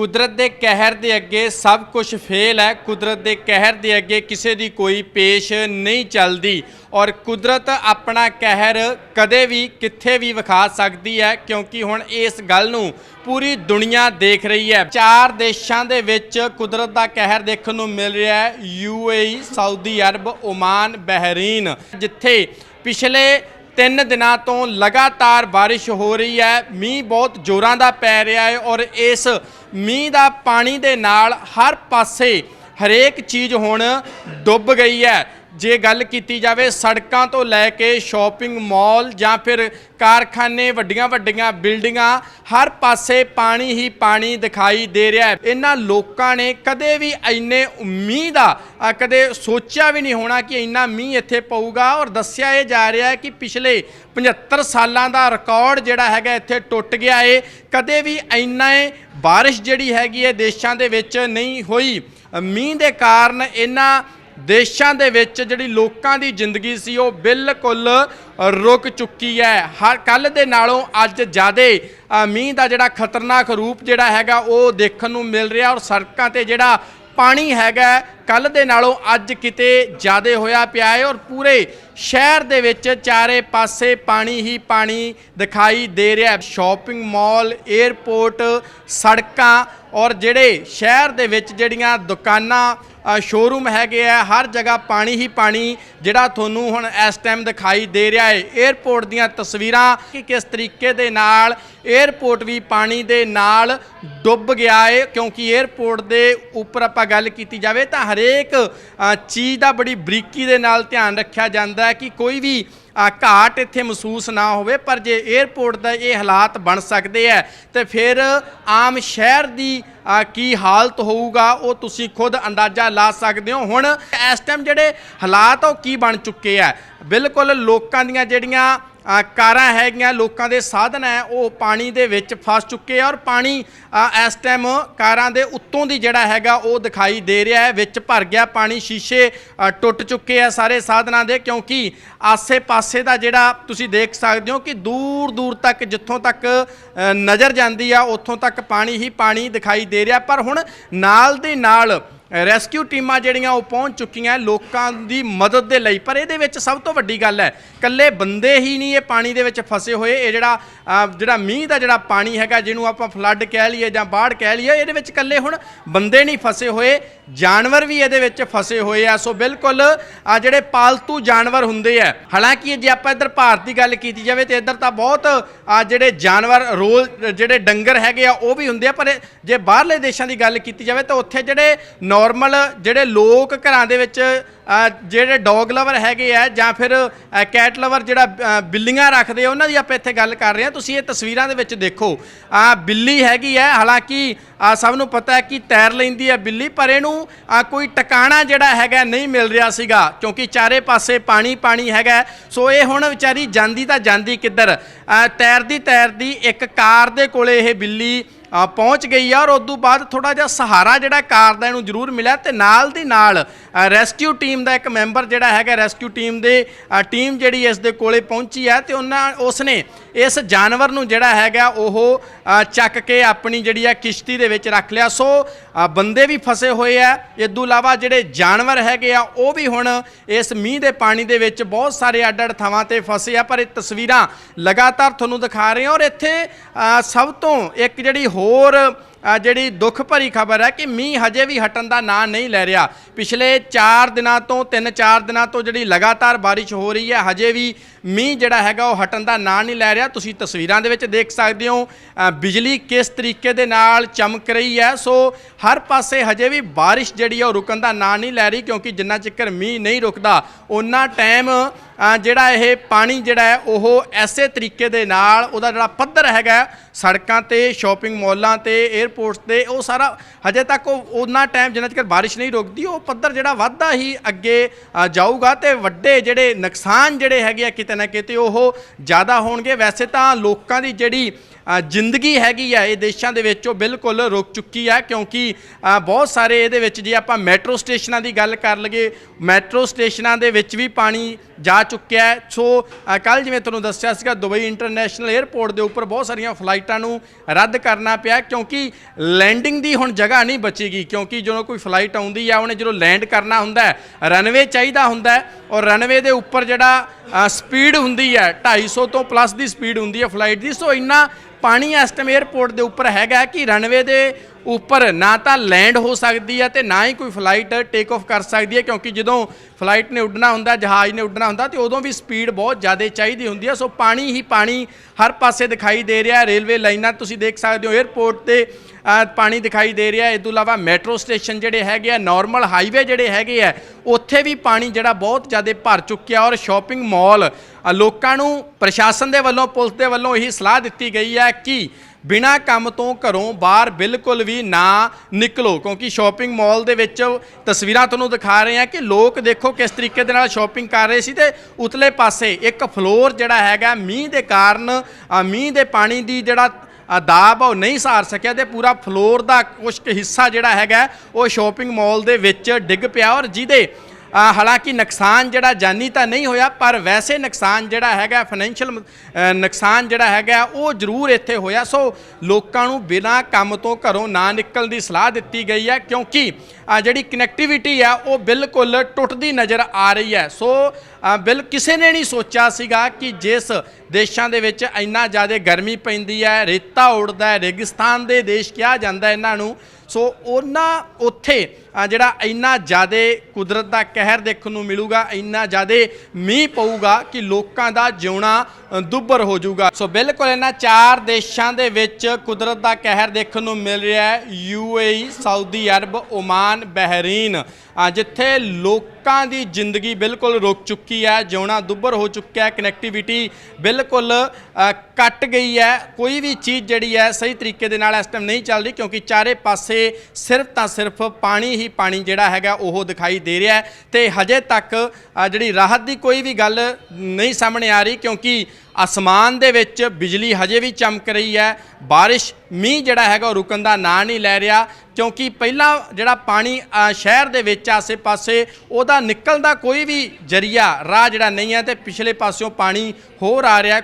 ਕੁਦਰਤ ਦੇ ਕਹਿਰ ਦੇ ਅੱਗੇ ਸਭ ਕੁਝ ਫੇਲ ਹੈ। ਕੁਦਰਤ ਦੇ ਕਹਿਰ ਦੇ ਅੱਗੇ ਕਿਸੇ ਦੀ ਕੋਈ ਪੇਸ਼ ਨਹੀਂ ਚੱਲਦੀ। ਔਰ ਕੁਦਰਤ ਆਪਣਾ ਕਹਿਰ ਕਦੇ ਵੀ, ਕਿੱਥੇ ਵੀ ਵਿਖਾ ਸਕਦੀ ਹੈ, ਕਿਉਂਕਿ ਹੁਣ ਇਸ ਗੱਲ ਨੂੰ ਪੂਰੀ ਦੁਨੀਆ ਦੇਖ ਰਹੀ ਹੈ। ਚਾਰ ਦੇਸ਼ਾਂ ਦੇ ਵਿੱਚ ਕੁਦਰਤ ਦਾ ਕਹਿਰ ਦੇਖਣ ਨੂੰ ਮਿਲ ਰਿਹਾ ਹੈ। UAE Saudi Arab, Oman, Bahrain, ਜਿੱਥੇ ਪਿਛਲੇ ਤਿੰਨ ਦਿਨਾਂ ਤੋਂ ਲਗਾਤਾਰ ਬਾਰਿਸ਼ ਹੋ ਰਹੀ ਹੈ। ਮੀਂਹ ਬਹੁਤ ਜ਼ੋਰਾਂ ਦਾ ਪੈ ਰਿਹਾ ਹੈ ਔਰ ਇਸ ਮੀਂਹ ਦਾ ਪਾਣੀ ਦੇ ਨਾਲ ਹਰ ਪਾਸੇ ਹਰੇਕ ਚੀਜ਼ ਹੁਣ ਡੁੱਬ ਗਈ ਹੈ। ਜੇ ਗੱਲ ਕੀਤੀ ਜਾਵੇ ਸੜਕਾਂ ਤੋਂ ਲੈ ਕੇ ਸ਼ਾਪਿੰਗ ਮਾਲ ਜਾਂ ਫਿਰ ਕਾਰਖਾਨੇ, ਵੱਡੀਆਂ ਵੱਡੀਆਂ ਬਿਲਡਿੰਗਾਂ, ਹਰ ਪਾਸੇ ਪਾਣੀ ਹੀ ਪਾਣੀ ਦਿਖਾਈ ਦੇ ਰਿਹਾ ਹੈ। ਇਹਨਾਂ ਲੋਕਾਂ ਨੇ ਕਦੇ ਵੀ ਇੰਨੇ ਉਮੀਦ ਆ ਕਦੇ ਸੋਚਿਆ ਵੀ ਨਹੀਂ ਹੋਣਾ ਕਿ ਇੰਨਾ ਮੀਂਹ ਇੱਥੇ ਪਊਗਾ। ਔਰ ਦੱਸਿਆ ਇਹ ਜਾ ਰਿਹਾ ਹੈ ਕਿ ਪਿਛਲੇ 75 ਸਾਲਾਂ ਦਾ ਰਿਕਾਰਡ ਜਿਹੜਾ ਹੈਗਾ ਇੱਥੇ ਟੁੱਟ ਗਿਆ ਏ। ਕਦੇ ਵੀ ਇੰਨਾ ਇਹ ਬਾਰਿਸ਼ ਜਿਹੜੀ ਹੈਗੀ ਹੈ ਦੇਸ਼ਾਂ ਦੇ ਵਿੱਚ ਨਹੀਂ ਹੋਈ। ਮੀਂਹ ਦੇ ਕਾਰਨ ਇਹਨਾਂ ਦੇਸ਼ਾਂ ਦੇ ਵਿੱਚ ਜਿਹੜੀ ਲੋਕਾਂ ਦੀ ਜ਼ਿੰਦਗੀ ਸੀ ਉਹ ਬਿਲਕੁਲ ਰੁਕ ਚੁੱਕੀ ਹੈ। ਹਰ ਕੱਲ ਦੇ ਨਾਲੋਂ ਅੱਜ ਜ਼ਿਆਦੇ ਮੀਂਹ ਦਾ ਜਿਹੜਾ ਖਤਰਨਾਕ ਰੂਪ ਜਿਹੜਾ ਹੈਗਾ ਉਹ ਦੇਖਣ ਨੂੰ ਮਿਲ ਰਿਹਾ ਔਰ ਸੜਕਾਂ ਤੇ ਜਿਹੜਾ ਪਾਣੀ ਹੈਗਾ ਕੱਲ ਦੇ ਨਾਲੋਂ ਅੱਜ ਕਿਤੇ ਜ਼ਿਆਦਾ ਹੋਇਆ ਪਿਆ ਹੈ ਔਰ ਪੂਰੇ ਸ਼ਹਿਰ ਦੇ ਵਿੱਚ ਚਾਰੇ ਪਾਸੇ ਪਾਣੀ ਹੀ ਪਾਣੀ ਦਿਖਾਈ ਦੇ ਰਿਹਾ ਹੈ। ਸ਼ਾਪਿੰਗ ਮਾਲ 에ਅਰਪੋਰਟ ਸੜਕਾਂ ਔਰ ਜਿਹੜੇ ਸ਼ਹਿਰ ਦੇ ਵਿੱਚ ਜਿਹੜੀਆਂ ਦੁਕਾਨਾਂ ਸ਼ੋਰੂਮ ਹੈਗੇ ਆ, ਹਰ ਜਗ੍ਹਾ ਪਾਣੀ ਹੀ ਪਾਣੀ ਜਿਹੜਾ ਤੁਹਾਨੂੰ ਹੁਣ ਇਸ ਟਾਈਮ ਦਿਖਾਈ ਦੇ ਰਿਹਾ ਹੈ। 에ਅਰਪੋਰਟ ਦੀਆਂ ਤਸਵੀਰਾਂ ਕਿ ਕਿਸ ਤਰੀਕੇ ਦੇ ਨਾਲ 에ਅਰਪੋਰਟ ਵੀ ਪਾਣੀ ਦੇ ਨਾਲ ਡੁੱਬ ਗਿਆ ਹੈ। ਕਿਉਂਕਿ 에ਅਰਪੋਰਟ ਦੇ ਉੱਪਰ ਆਪਾਂ ਗੱਲ ਕੀਤੀ ਜਾਵੇ ਤਾਂ ਹਰੇ ਹਰੇਕ ਚੀਜ਼ ਦਾ ਬੜੀ ਬਰੀਕੀ ਦੇ ਨਾਲ ਧਿਆਨ ਰੱਖਿਆ ਜਾਂਦਾ ਹੈ ਕਿ ਕੋਈ ਵੀ ਘਾਟ ਇੱਥੇ ਮਹਿਸੂਸ ਨਾ ਹੋਵੇ, ਪਰ ਜੇ 에ਅਰਪੋਰਟ ਦਾ ਇਹ ਹਾਲਾਤ ਬਣ ਸਕਦੇ ਆ, ਤੇ ਫਿਰ ਆਮ ਸ਼ਹਿਰ ਦੀ ਕੀ ਹਾਲਤ ਹੋਊਗਾ, ਉਹ ਤੁਸੀਂ ਖੁਦ ਅੰਦਾਜ਼ਾ ਲਾ ਸਕਦੇ ਹੋ। ਹੁਣ ਇਸ ਟਾਈਮ ਜਿਹੜੇ ਹਾਲਾਤ ਆ, ਉਹ ਕੀ ਬਣ ਚੁੱਕੇ ਆ? ਬਿਲਕੁਲ ਲੋਕਾਂ ਦੀਆਂ ਜਿਹੜੀਆਂ ਕਾਰਾਂ ਹੈਗੀਆਂ, ਲੋਕਾਂ ਦੇ ਸਾਧਨ ਹੈ, ਉਹ ਪਾਣੀ ਦੇ ਵਿੱਚ ਫਸ ਚੁੱਕੇ ਆ, ਔਰ ਪਾਣੀ ਇਸ ਟਾਈਮ ਕਾਰਾਂ ਦੇ ਉੱਤੋਂ ਦੀ ਜਿਹੜਾ ਹੈਗਾ, ਉਹ ਦਿਖਾਈ ਦੇ ਰਿਹਾ ਹੈ। ਵਿੱਚ ਭਰ ਗਿਆ ਪਾਣੀ, ਸ਼ੀਸ਼ੇ ਟੁੱਟ ਚੁੱਕੇ ਆ ਸਾਰੇ ਸਾਧਨਾਂ ਦੇ, ਕਿਉਂਕਿ ਆਸੇ-ਪਾਸੇ ਦਾ ਜਿਹੜਾ ਤੁਸੀਂ ਦੇਖ ਸਕਦੇ ਹੋ ਕਿ ਦੂਰ ਦੂਰ ਤੱਕ, ਜਿੱਥੋਂ ਤੱਕ ਨਜ਼ਰ ਜਾਂਦੀ ਆ, ਉੱਥੋਂ ਤੱਕ ਪਾਣੀ ਹੀ ਪਾਣੀ ਦਿਖਾਈ ਦੇ ਰਿਹਾ। ਪਰ ਹੁਣ ਨਾਲ ਦੇ ਨਾਲ ਰੈਸਕਿਊ ਟੀਮਾਂ ਜਿਹੜੀਆਂ ਉਹ ਪਹੁੰਚ ਚੁੱਕੀਆਂ ਲੋਕਾਂ ਦੀ ਮਦਦ ਦੇ ਲਈ। ਪਰ ਇਹਦੇ ਵਿੱਚ ਸਭ ਤੋਂ ਵੱਡੀ ਗੱਲ ਹੈ ਕੱਲੇ ਬੰਦੇ ਹੀ ਨਹੀਂ ਇਹ ਪਾਣੀ ਦੇ ਵਿੱਚ ਫਸੇ ਹੋਏ। ਇਹ ਜਿਹੜਾ ਜਿਹੜਾ ਮੀਂਹ ਦਾ ਜਿਹੜਾ ਪਾਣੀ ਹੈਗਾ, ਜਿਹਨੂੰ ਆਪਾਂ ਫਲੱਡ ਕਹਿ ਲਈਏ ਜਾਂ ਬਾੜ ਕਹਿ ਲਈਏ, ਇਹਦੇ ਵਿੱਚ ਕੱਲੇ ਹੁਣ ਬੰਦੇ ਨਹੀਂ ਫਸੇ ਹੋਏ, ਜਾਨਵਰ ਵੀ ਇਹਦੇ ਵਿੱਚ ਫਸੇ ਹੋਏ ਆ। ਸੋ ਬਿਲਕੁਲ ਆ ਜਿਹੜੇ ਪਾਲਤੂ ਜਾਨਵਰ ਹੁੰਦੇ ਆ, ਹਾਲਾਂਕਿ ਜੇ ਆਪਾਂ ਇੱਧਰ ਭਾਰਤ ਦੀ ਗੱਲ ਕੀਤੀ ਜਾਵੇ ਤੇ ਇੱਧਰ ਤਾਂ ਬਹੁਤ ਆ ਜਿਹੜੇ ਜਾਨਵਰ ਰੋਲ ਜਿਹੜੇ ਡੰਗਰ ਹੈਗੇ ਆ, ਉਹ ਵੀ ਹੁੰਦੇ ਆ। ਪਰ ਜੇ ਬਾਹਰਲੇ ਦੇਸ਼ਾਂ ਦੀ ਗੱਲ ਕੀਤੀ ਜਾਵੇ ਤਾਂ ਉੱਥੇ ਜਿਹੜੇ ਨਾਰਮਲ ਜਿਹੜੇ ਲੋਕ ਘਰਾਂ ਦੇ ਵਿੱਚ ਜਿਹੜੇ ਡੌਗ ਲਵਰ ਹੈਗੇ ਆ ਜਾਂ ਫਿਰ ਕੈਟ ਲਵਰ ਜਿਹੜਾ ਬਿੱਲੀਆਂ ਰੱਖਦੇ ਆ, ਉਹਨਾਂ ਦੀ ਆਪਾਂ ਇੱਥੇ ਗੱਲ ਕਰ ਰਹੇ ਹਾਂ। ਤੁਸੀਂ ਇਹ ਤਸਵੀਰਾਂ ਦੇ ਵਿੱਚ ਦੇਖੋ। ਆ ਬਿੱਲੀ ਹੈਗੀ ਹੈ ਹਾਲਾਂਕਿ ਸਭ ਨੂੰ ਪਤਾ ਹੈ ਕਿ ਤੈਰ ਲੈਂਦੀ ਹੈ ਬਿੱਲੀ, ਪਰ ਇਹਨੂੰ ਕੋਈ ਟਿਕਾਣਾ ਜਿਹੜਾ ਹੈਗਾ ਨਹੀਂ ਮਿਲ ਰਿਹਾ ਸੀਗਾ, ਕਿਉਂਕਿ ਚਾਰੇ ਪਾਸੇ ਪਾਣੀ ਪਾਣੀ ਹੈਗਾ। ਸੋ ਇਹ ਹੁਣ ਵਿਚਾਰੀ ਜਾਂਦੀ ਤਾਂ ਜਾਂਦੀ ਕਿੱਧਰ? ਤੈਰਦੀ ਤੈਰਦੀ ਇੱਕ ਕਾਰ ਦੇ ਕੋਲੇ ਇਹ ਬਿੱਲੀ ਪਹੁੰਚ ਗਈ ਆ ਔਰ ਉਸ ਤੋਂ ਬਾਅਦ ਥੋੜਾ ਜਿਹਾ ਸਹਾਰਾ ਜਿਹੜਾ ਕਾਰ ਦਾ ਇਹਨੂੰ ਜ਼ਰੂਰ ਮਿਲਿਆ ਤੇ ਨਾਲ ਦੀ ਨਾਲ ਰੈਸਕਿਊ ਟੀਮ ਦਾ ਇੱਕ ਮੈਂਬਰ ਜਿਹੜਾ ਹੈਗਾ ਰੈਸਕਿਊ ਟੀਮ ਦੇ ਟੀਮ ਜਿਹੜੀ ਇਸ ਦੇ ਕੋਲੇ ਪਹੁੰਚੀ ਹੈ ਤੇ ਉਹਨਾਂ, ਉਸਨੇ ਇਸ ਜਾਨਵਰ ਨੂੰ ਜਿਹੜਾ ਹੈਗਾ, ਉਹ ਚੱਕ ਕੇ ਆਪਣੀ ਜਿਹੜੀ ਆ ਕਿਸ਼ਤੀ ਦੇ ਵਿੱਚ ਰੱਖ ਲਿਆ। ਸੋ ਬੰਦੇ ਵੀ ਫਸੇ ਹੋਏ ਆ। ਇਸ ਤੋਂ ਇਲਾਵਾ ਜਿਹੜੇ ਜਾਨਵਰ ਹੈਗੇ ਆ, ਉਹ ਵੀ ਹੁਣ ਇਸ ਮੀਂਹ ਦੇ ਪਾਣੀ ਦੇ ਵਿੱਚ ਬਹੁਤ ਸਾਰੇ ਅੱਡ ਅੱਡ ਥਾਵਾਂ ਤੇ ਫਸੇ ਆ, ਪਰ ਇਹ ਤਸਵੀਰਾਂ ਲਗਾਤਾਰ ਤੁਹਾਨੂੰ ਦਿਖਾ ਰਹੇ ਹਾਂ। ਔਰ ਇੱਥੇ ਸਭ ਤੋਂ ਇੱਕ ਜਿਹੜੀ ਹੋਰ ਜਿਹੜੀ ਦੁੱਖ ਭਰੀ ਖਬਰ ਹੈ ਕਿ ਮੀਂਹ ਹਜੇ ਵੀ ਹਟਣ ਦਾ ਨਾਂ ਨਹੀਂ ਲੈ ਰਿਹਾ। ਪਿਛਲੇ 4 ਦਿਨਾਂ ਤੋਂ 3-4 ਦਿਨਾਂ ਤੋਂ ਜਿਹੜੀ ਲਗਾਤਾਰ ਬਾਰਿਸ਼ ਹੋ ਰਹੀ ਹੈ, ਹਜੇ ਵੀ ਮੀਂਹ ਜਿਹੜਾ ਹੈਗਾ ਉਹ ਹਟਣ ਦਾ ਨਾਂ ਨਹੀਂ ਲੈ ਰਿਹਾ। ਤੁਸੀਂ ਤਸਵੀਰਾਂ ਦੇ ਵਿੱਚ ਦੇਖ ਸਕਦੇ ਹੋ ਬਿਜਲੀ ਕਿਸ ਤਰੀਕੇ ਦੇ ਨਾਲ ਚਮਕ ਰਹੀ ਹੈ। ਸੋ ਹਰ ਪਾਸੇ ਹਜੇ ਵੀ ਬਾਰਿਸ਼ ਜਿਹੜੀ ਹੈ ਉਹ ਰੁਕਣ ਦਾ ਨਾਂ ਨਹੀਂ ਲੈ ਰਹੀ, ਕਿਉਂਕਿ ਜਿੰਨਾ ਚਿਰ ਮੀਂਹ ਨਹੀਂ ਰੁਕਦਾ ਉਹਨਾਂ ਟਾਈਮ ਜਿਹੜਾ ਇਹ ਪਾਣੀ ਜਿਹੜਾ ਹੈ, ਉਹ ਐਸੇ ਤਰੀਕੇ ਦੇ ਨਾਲ ਉਹਦਾ ਜਿਹੜਾ ਪੱਧਰ ਹੈਗਾ, ਸੜਕਾਂ ਤੇ, ਸ਼ਾਪਿੰਗ ਮਾਲਾਂ ਤੇ 에ਅਰਪੋਰਟਸ ਤੇ, ਉਹ ਸਾਰਾ ਹਜੇ ਤੱਕ ਉਹ ਉਹਨਾਂ ਟਾਈਮ ਜਿੰਨਾ ਚਿਰ ਬਾਰਿਸ਼ ਨਹੀਂ ਰੁਕਦੀ, ਉਹ ਪੱਧਰ ਜਿਹੜਾ ਵੱਧਦਾ ਹੀ ਅੱਗੇ ਜਾਊਗਾ ਤੇ ਵੱਡੇ ਜਿਹੜੇ ਨੁਕਸਾਨ ਜਿਹੜੇ ਹੈਗੇ ਆ, ਕਿਤੇ ਕਿਤੇ ਨਾ ਕਿਤੇ ਉਹ ਜ਼ਿਆਦਾ ਹੋਣਗੇ। ਵੈਸੇ ਤਾਂ ਲੋਕਾਂ ਦੀ ਜਿਹੜੀ ਜ਼ਿੰਦਗੀ ਹੈਗੀ ਆ ਇਹ ਦੇਸ਼ਾਂ ਦੇ ਵਿੱਚ, ਉਹ ਬਿਲਕੁਲ ਰੁਕ ਚੁੱਕੀ ਆ ਕਿਉਂਕਿ ਬਹੁਤ ਸਾਰੇ ਇਹਦੇ ਵਿੱਚ ਜੇ ਆਪਾਂ ਮੈਟਰੋ ਸਟੇਸ਼ਨਾਂ ਦੀ ਗੱਲ ਕਰ ਲਈਏ, ਮੈਟਰੋ ਸਟੇਸ਼ਨਾਂ ਦੇ ਵਿੱਚ ਵੀ ਪਾਣੀ ਜਾ ਚੁੱਕਿਆ ਹੈ। ਸੋ ਕੱਲ ਜਿਵੇਂ ਤੁਹਾਨੂੰ ਦੱਸਿਆ ਸੀਗਾ, ਦੁਬਈ ਇੰਟਰਨੈਸ਼ਨਲ 에ਅਰਪੋਰਟ ਦੇ ਉੱਪਰ ਬਹੁਤ ਸਾਰੀਆਂ ਫਲਾਈਟਾਂ ਨੂੰ ਰੱਦ ਕਰਨਾ ਪਿਆ ਕਿਉਂਕਿ ਲੈਂਡਿੰਗ ਦੀ ਹੁਣ ਜਗ੍ਹਾ ਨਹੀਂ ਬਚੇਗੀ ਕਿਉਂਕਿ ਜਦੋਂ ਕੋਈ ਫਲਾਈਟ ਆਉਂਦੀ ਆ, ਉਹਨੇ ਜਦੋਂ ਲੈਂਡ ਕਰਨਾ ਹੁੰਦਾ ਹੈ, ਰਨਵੇ ਚਾਹੀਦਾ ਹੁੰਦਾ ਹੈ ਔਰ ਰਨਵੇ ਦੇ ਉੱਪਰ ਜਿਹੜਾ ਸਪੀਡ ਹੁੰਦੀ ਹੈ 250 ਤੋਂ ਪਲੱਸ ਦੀ ਸਪੀਡ ਹੁੰਦੀ ਹੈ ਫਲਾਈਟ ਦੀ। ਸੋ ਇੰਨਾ ਪਾਣੀ ਇਸ ਟਾਈਮ 에ਅਰਪੋਰਟ ਦੇ ਉੱਪਰ ਹੈਗਾ ਕਿ ਰਨਵੇ ਦੇ ਉੱਪਰ ਨਾ ਤਾਂ ਲੈਂਡ ਹੋ ਸਕਦੀ ਹੈ ਤੇ ਨਾ ਹੀ ਕੋਈ ਫਲਾਈਟ ਟੇਕ ਆਫ ਕਰ ਸਕਦੀ ਹੈ ਕਿਉਂਕਿ ਜਦੋਂ ਫਲਾਈਟ ਨੇ ਉੱਡਣਾ ਹੁੰਦਾ, ਜਹਾਜ਼ ਨੇ ਉੱਡਣਾ ਹੁੰਦਾ, ਤੇ ਉਦੋਂ ਵੀ ਸਪੀਡ ਬਹੁਤ ਜ਼ਿਆਦਾ ਚਾਹੀਦੀ ਹੁੰਦੀ ਹੈ ਸੋ ਪਾਣੀ ਹੀ ਪਾਣੀ ਹਰ ਪਾਸੇ ਦਿਖਾਈ ਦੇ ਰਿਹਾ, ਰੇਲਵੇ ਲਾਈਨਾਂ ਤੁਸੀਂ ਦੇਖ ਸਕਦੇ ਹੋ 에ਅਰਪੋਰਟ ਤੇ ਪਾਣੀ ਦਿਖਾਈ ਦੇ ਰਿਹਾ। ਇਸ ਤੋਂ ਇਲਾਵਾ ਮੈਟਰੋ ਸਟੇਸ਼ਨ ਜਿਹੜੇ ਹੈਗੇ ਆ ਨਾਰਮਲ ਹਾਈਵੇ ਜਿਹੜੇ ਹੈਗੇ ਆ, ਉੱਥੇ ਵੀ ਪਾਣੀ ਜਿਹੜਾ ਬਹੁਤ ਜ਼ਿਆਦਾ ਭਰ ਚੁੱਕਿਆ ਔਰ ਸ਼ਾਪਿੰਗ ਮਾਲ ਲੋਕਾਂ ਨੂੰ ਪ੍ਰਸ਼ਾਸਨ ਦੇ ਵੱਲੋਂ, ਪੁਲਿਸ ਦੇ ਵੱਲੋਂ ਇਹੀ ਸਲਾਹ ਦਿੱਤੀ ਗਈ ਹੈ ਕਿ ਬਿਨਾ ਕੰਮ ਤੋਂ ਘਰੋਂ ਬਾਹਰ ਬਿਲਕੁਲ ਵੀ ਨਾ ਨਿਕਲੋ, ਕਿਉਂਕਿ ਸ਼ਾਪਿੰਗ ਮਾਲ ਦੇ ਵਿੱਚ ਤਸਵੀਰਾਂ ਤੁਹਾਨੂੰ ਦਿਖਾ ਰਹੇ ਹਾਂ ਕਿ ਲੋਕ ਦੇਖੋ ਕਿਸ ਤਰੀਕੇ ਦੇ ਨਾਲ ਸ਼ਾਪਿੰਗ ਕਰ ਰਹੇ ਸੀ ਤੇ ਉਤਲੇ ਪਾਸੇ ਇੱਕ ਫਲੋਰ ਜਿਹੜਾ ਹੈਗਾ, ਮੀਂਹ ਦੇ ਕਾਰਨ ਮੀਂਹ ਦੇ ਪਾਣੀ ਦੀ ਜਿਹੜਾ ਦਾਬ ਆ ਉਹ ਨਹੀਂ ਸਾਰ ਸਕਿਆ ਤੇ ਪੂਰਾ ਫਲੋਰ ਦਾ ਕੁਝ ਕੁ ਹਿੱਸਾ ਜਿਹੜਾ ਹੈਗਾ, ਉਹ ਸ਼ਾਪਿੰਗ ਮਾਲ ਦੇ ਵਿੱਚ ਡਿੱਗ ਪਿਆ ਔਰ ਜਿਹਦੇ ਹਾਲਾਂਕਿ ਨੁਕਸਾਨ ਜਿਹੜਾ ਜਾਨੀ ਤਾਂ ਨਹੀਂ ਹੋਇਆ, ਪਰ ਵੈਸੇ ਨੁਕਸਾਨ ਜਿਹੜਾ ਹੈਗਾ ਫਾਈਨੈਂਸ਼ੀਅਲ ਨੁਕਸਾਨ ਜਿਹੜਾ ਹੈਗਾ, ਉਹ ਜ਼ਰੂਰ ਇੱਥੇ ਹੋਇਆ। ਸੋ ਲੋਕਾਂ ਨੂੰ ਬਿਨਾਂ ਕੰਮ ਤੋਂ ਘਰੋਂ ਨਾ ਨਿਕਲਣ ਦੀ ਸਲਾਹ ਦਿੱਤੀ ਗਈ ਹੈ, ਕਿਉਂਕਿ ਜਿਹੜੀ ਕਨੈਕਟੀਵਿਟੀ ਆ, ਉਹ ਬਿਲਕੁਲ ਟੁੱਟਦੀ ਨਜ਼ਰ ਆ ਰਹੀ ਹੈ। ਸੋ ਬਿਲ ਕਿਸੇ ਨੇ ਨਹੀਂ ਸੋਚਿਆ ਸੀਗਾ ਕਿ ਜਿਸ ਦੇਸ਼ਾਂ ਦੇ ਵਿੱਚ ਇੰਨਾ ਜ਼ਿਆਦਾ ਗਰਮੀ ਪੈਂਦੀ ਹੈ, ਰੇਤਾ ਉੱਡਦਾ ਹੈ, ਰੇਗਿਸਤਾਨ ਦੇ ਦੇਸ਼ ਕਿਹਾ ਜਾਂਦਾ ਇਹਨਾਂ ਨੂੰ, ਸੋ ਉਹਨਾਂ ਉੱਥੇ ਜਿਹੜਾ ਇੰਨਾ ਜ਼ਿਆਦਾ ਕੁਦਰਤ ਦਾ ਕਹਿਰ ਦੇਖਣ ਨੂੰ ਮਿਲੂਗਾ, ਇੰਨਾ ਜ਼ਿਆਦਾ ਮੀਂਹ ਪਊਗਾ ਕਿ ਲੋਕਾਂ ਦਾ ਜਿਉਣਾ ਅ, ਦੁੱਭਰ ਹੋ ਜਾਊਗਾ। ਸੋ ਬਿਲਕੁਲ ਇਹਨਾਂ ਚਾਰ ਦੇਸ਼ਾਂ ਦੇ ਵਿੱਚ ਕੁਦਰਤ ਦਾ ਕਹਿਰ ਦੇਖਣ ਨੂੰ ਮਿਲ ਰਿਹਾ ਹੈ। UAE Saudi Arab Oman Bahrain. ਜਿੱਥੇ ਲੋਕਾਂ ਦੀ ਜ਼ਿੰਦਗੀ ਬਿਲਕੁਲ ਰੁਕ ਚੁੱਕੀ ਹੈ ਜਿਉਣਾ ਦੁੱਭਰ ਹੋ ਚੁੱਕਿਆ ਹੈ। ਕਨੈਕਟੀਵਿਟੀ ਬਿਲਕੁਲ ਅ, ਕੱਟ ਗਈ ਹੈ। ਕੋਈ ਵੀ ਚੀਜ਼ ਜਿਹੜੀ ਹੈ ਸਹੀ ਤਰੀਕੇ ਦੇ ਨਾਲ ਇਸ ਟਾਈਮ ਨਹੀਂ ਚੱਲ ਰਹੀ ਕਿਉਂਕਿ ਚਾਰੇ ਪਾਸੇ ਸਿਰਫ ਤਾਂ ਸਿਰਫ ਪਾਣੀ ਹੀ ਪਾਣੀ ਜਿਹੜਾ ਹੈਗਾ ਉਹ ਦਿਖਾਈ ਦੇ ਰਿਹਾ ਹੈ। ਤੇ ਹਜੇ ਤੱਕ ਜਿਹੜੀ ਰਾਹਤ ਦੀ ਕੋਈ ਵੀ ਗੱਲ ਨਹੀਂ ਸਾਹਮਣੇ ਆ ਰਹੀ ਕਿਉਂਕਿ ਅਸਮਾਨ ਦੇ ਵਿੱਚ ਬਿਜਲੀ ਹਜੇ ਵੀ ਚਮਕ ਰਹੀ ਹੈ। ਬਾਰਿਸ਼, ਮੀਂਹ ਜਿਹੜਾ ਹੈਗਾ ਉਹ ਰੁਕਣ ਦਾ ਨਾਂ ਨਹੀਂ ਲੈ ਰਿਹਾ। ਕਿਉਂਕਿ ਪਹਿਲਾਂ ਜਿਹੜਾ ਪਾਣੀ ਸ਼ਹਿਰ ਦੇ ਵਿੱਚ ਆਸੇ-ਪਾਸੇ ਉਹਦਾ ਨਿਕਲਦਾ ਕੋਈ ਵੀ ਜਰੀਆ, ਰਾਹ ਜਿਹੜਾ ਨਹੀਂ ਹੈ ਤੇ ਪਿਛਲੇ ਪਾਸਿਓਂ ਪਾਣੀ ਹੋਰ ਆ ਰਿਹਾ।